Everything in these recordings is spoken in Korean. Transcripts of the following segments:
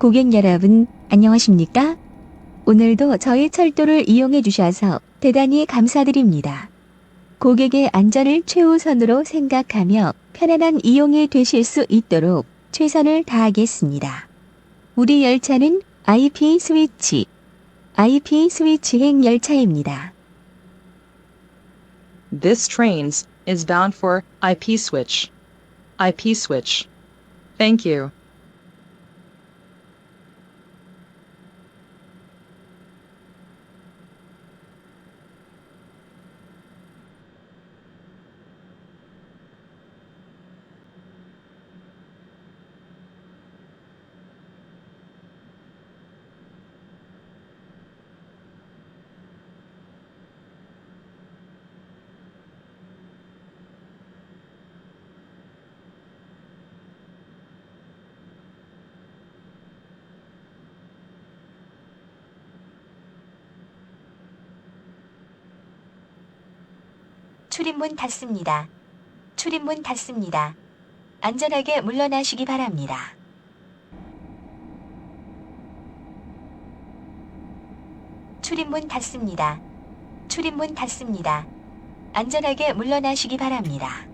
고객 여러분, 안녕하십니까? 오늘도 저희 철도를 이용해 주셔서 대단히 감사드립니다. 고객의 안전을 최우선으로 생각하며 편안한 이용이 되실 수 있도록 최선을 다하겠습니다. 우리 열차는 IP 스위치, IP 스위치행 열차입니다. This train is bound for IP switch. IP switch. Thank you. 출입문 닫습니다. 출입문 닫습니다. 안전하게 물러나시기 바랍니다. 출입문 닫습니다. 출입문 닫습니다. 안전하게 물러나시기 바랍니다.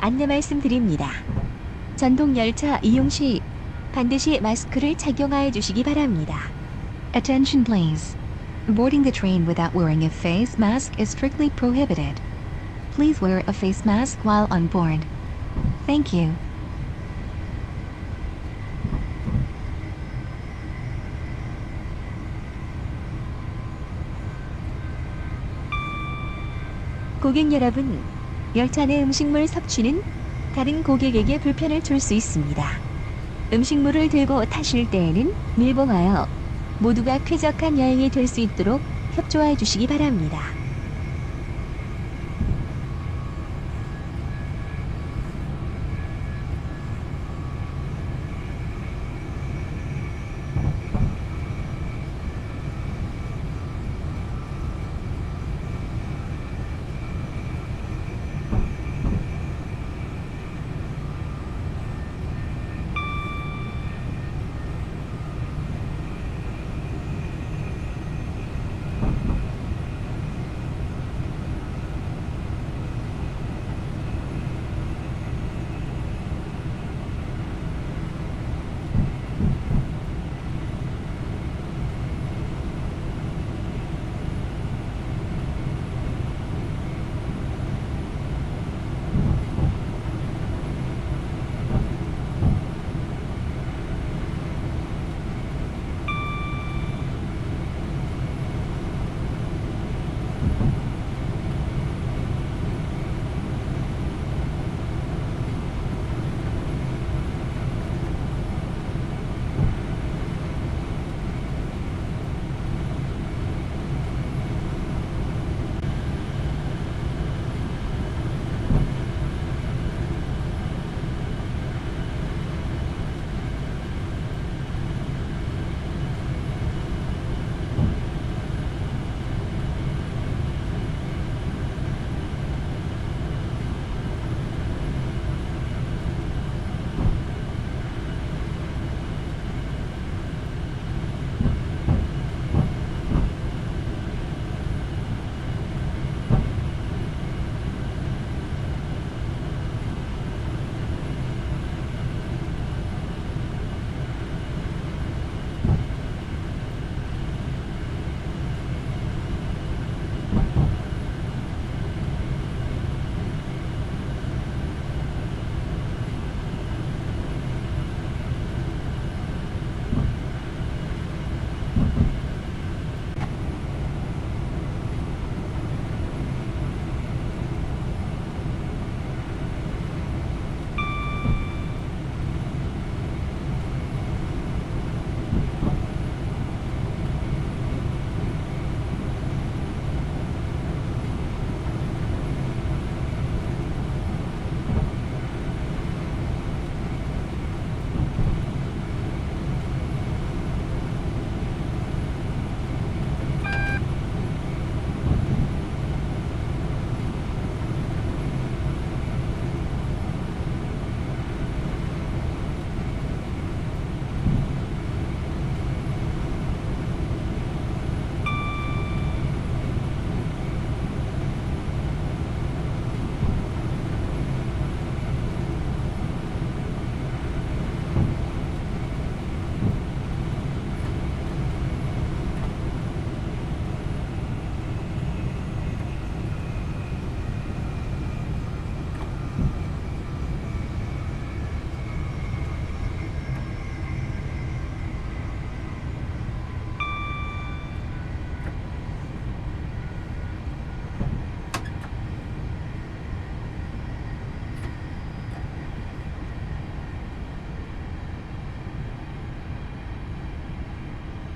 안내 말씀드립니다. 전동 열차 이용 시 반드시 마스크를 착용하여 주시기 바랍니다. Attention please. Boarding the train without wearing a face mask is strictly prohibited. Please wear a face mask while on board. Thank you. 고객 여러분, 열차 내 음식물 섭취는 다른 고객에게 불편을 줄 수 있습니다. 음식물을 들고 타실 때에는 밀봉하여 모두가 쾌적한 여행이 될 수 있도록 협조해 주시기 바랍니다.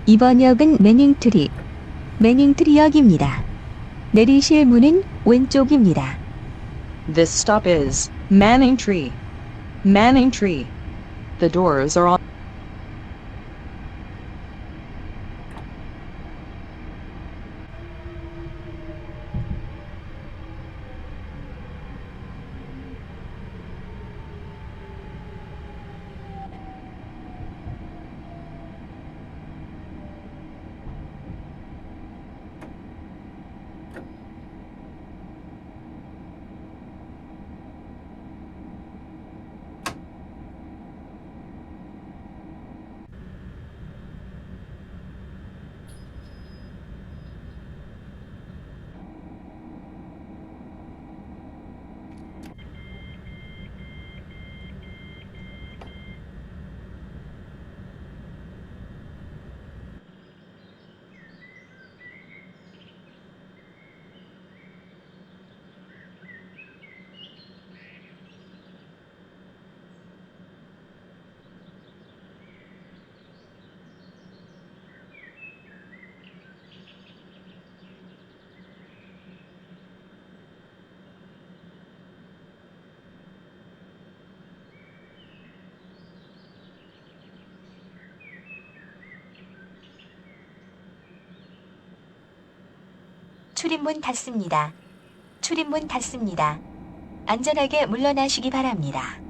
이번 역은 매닝트리, 매닝트리역입니다. 내리실 문은 왼쪽입니다. This stop is Manning Tree. Manning Tree. The doors are on. 출입문 닫습니다. 출입문 닫습니다. 안전하게 물러나시기 바랍니다.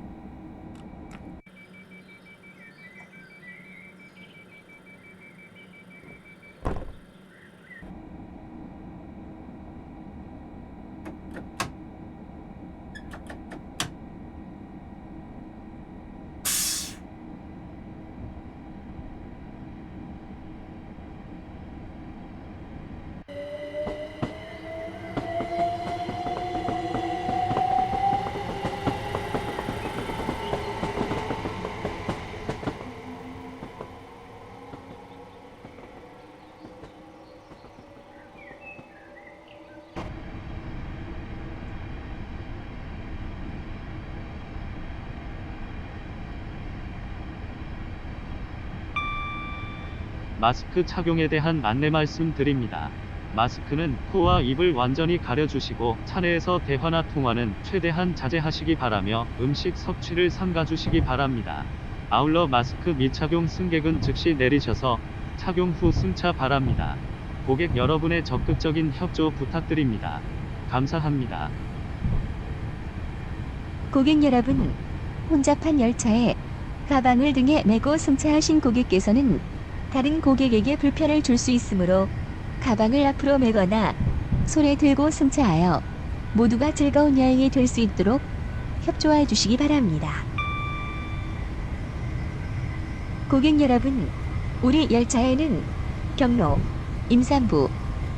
마스크 착용에 대한 안내 말씀 드립니다. 마스크는 코와 입을 완전히 가려주시고 차내에서 대화나 통화는 최대한 자제하시기 바라며 음식 섭취를 삼가주시기 바랍니다. 아울러 마스크 미착용 승객은 즉시 내리셔서 착용 후 승차 바랍니다. 고객 여러분의 적극적인 협조 부탁드립니다. 감사합니다. 고객 여러분, 혼잡한 열차에 가방을 등에 메고 승차하신 고객께서는 다른 고객에게 불편을 줄 수 있으므로 가방을 앞으로 메거나 손에 들고 승차하여 모두가 즐거운 여행이 될 수 있도록 협조해 주시기 바랍니다. 고객 여러분, 우리 열차에는 경로, 임산부,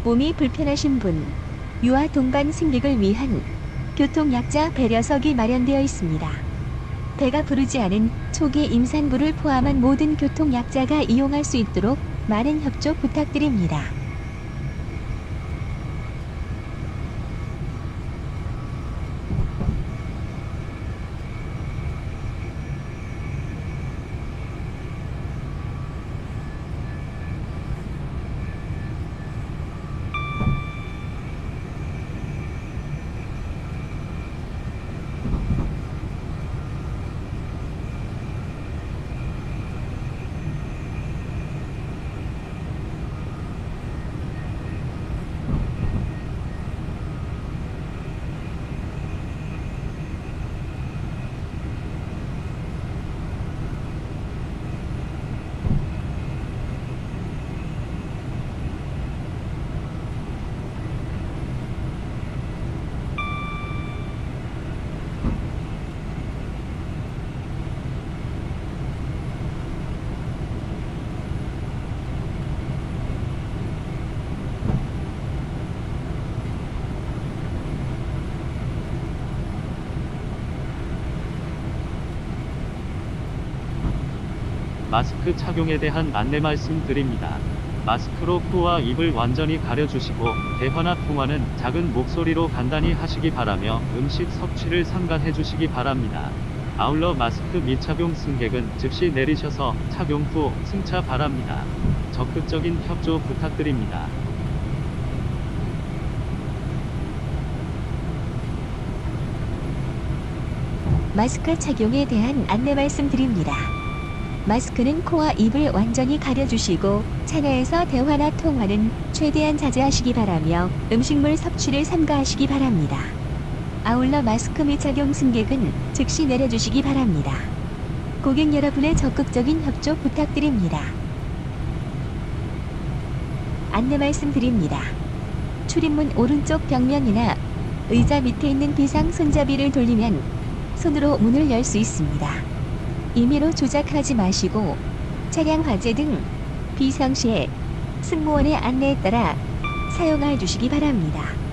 몸이 불편하신 분, 유아 동반 승객을 위한 교통약자 배려석이 마련되어 있습니다. 배가 부르지 않은 초기 임산부를 포함한 모든 교통약자가 이용할 수 있도록 많은 협조 부탁드립니다. 마스크 착용에 대한 안내 말씀 드립니다. 마스크로 코와 입을 완전히 가려주시고 대화나 통화는 작은 목소리로 간단히 하시기 바라며 음식 섭취를 삼가해 주시기 바랍니다. 아울러 마스크 미착용 승객은 즉시 내리셔서 착용 후 승차 바랍니다. 적극적인 협조 부탁드립니다. 마스크 착용에 대한 안내 말씀드립니다. 마스크는 코와 입을 완전히 가려주시고 차내에서 대화나 통화는 최대한 자제하시기 바라며 음식물 섭취를 삼가하시기 바랍니다. 아울러 마스크 미착용 승객은 즉시 내려주시기 바랍니다. 고객 여러분의 적극적인 협조 부탁드립니다. 안내 말씀드립니다. 출입문 오른쪽 벽면이나 의자 밑에 있는 비상 손잡이를 돌리면 손으로 문을 열 수 있습니다. 임의로 조작하지 마시고 차량 화재 등 비상시에 승무원의 안내에 따라 사용해 주시기 바랍니다.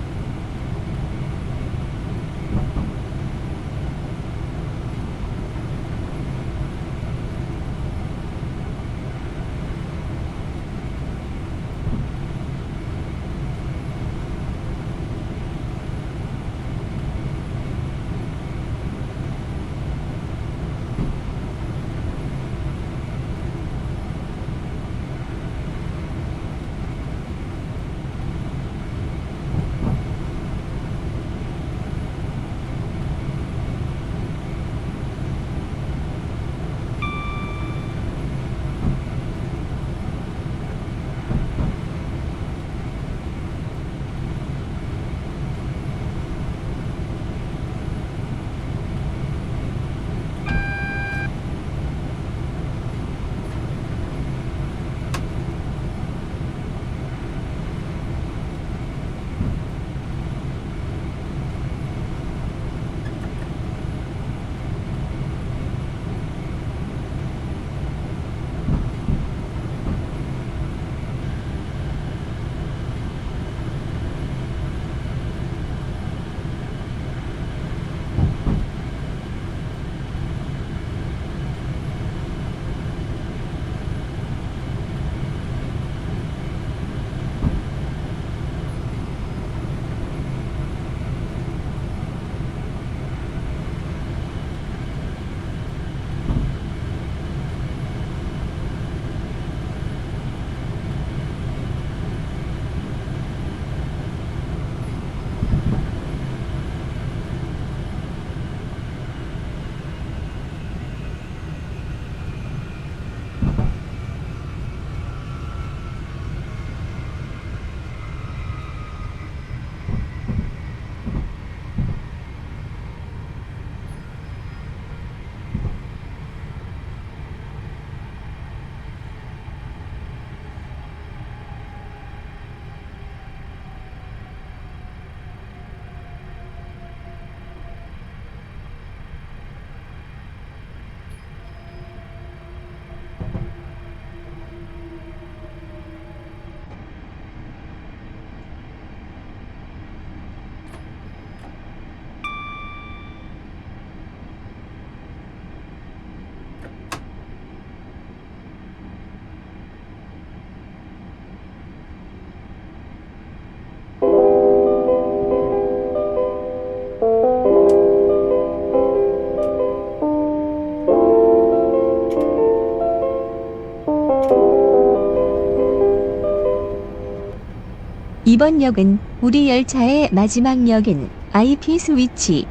이번 역은 우리 열차의 마지막 역인 IP 스위치,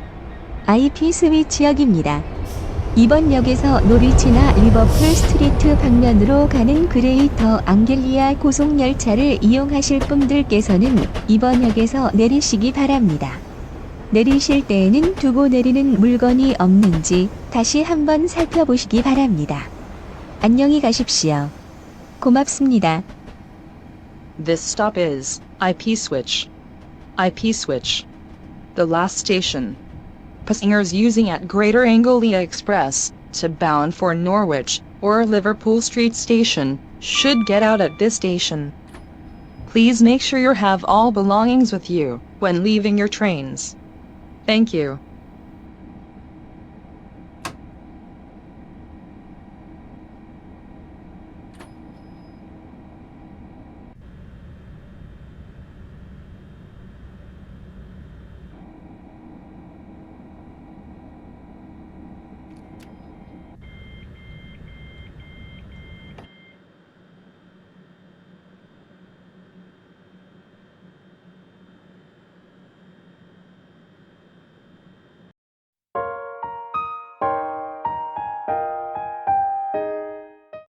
IP 스위치역입니다. 이번 역에서 노리치나 리버풀 스트리트 방면으로 가는 그레이터 앙겔리아 고속열차를 이용하실 분들께서는 이번 역에서 내리시기 바랍니다. 내리실 때에는 두고 내리는 물건이 없는지 다시 한번 살펴보시기 바랍니다. 안녕히 가십시오. 고맙습니다. This stop is IP switch. IP switch. The last station. Passengers using at Greater Anglia Express to bound for Norwich or Liverpool Street Station should get out at this station. Please make sure you have all belongings with you when leaving your trains. Thank you.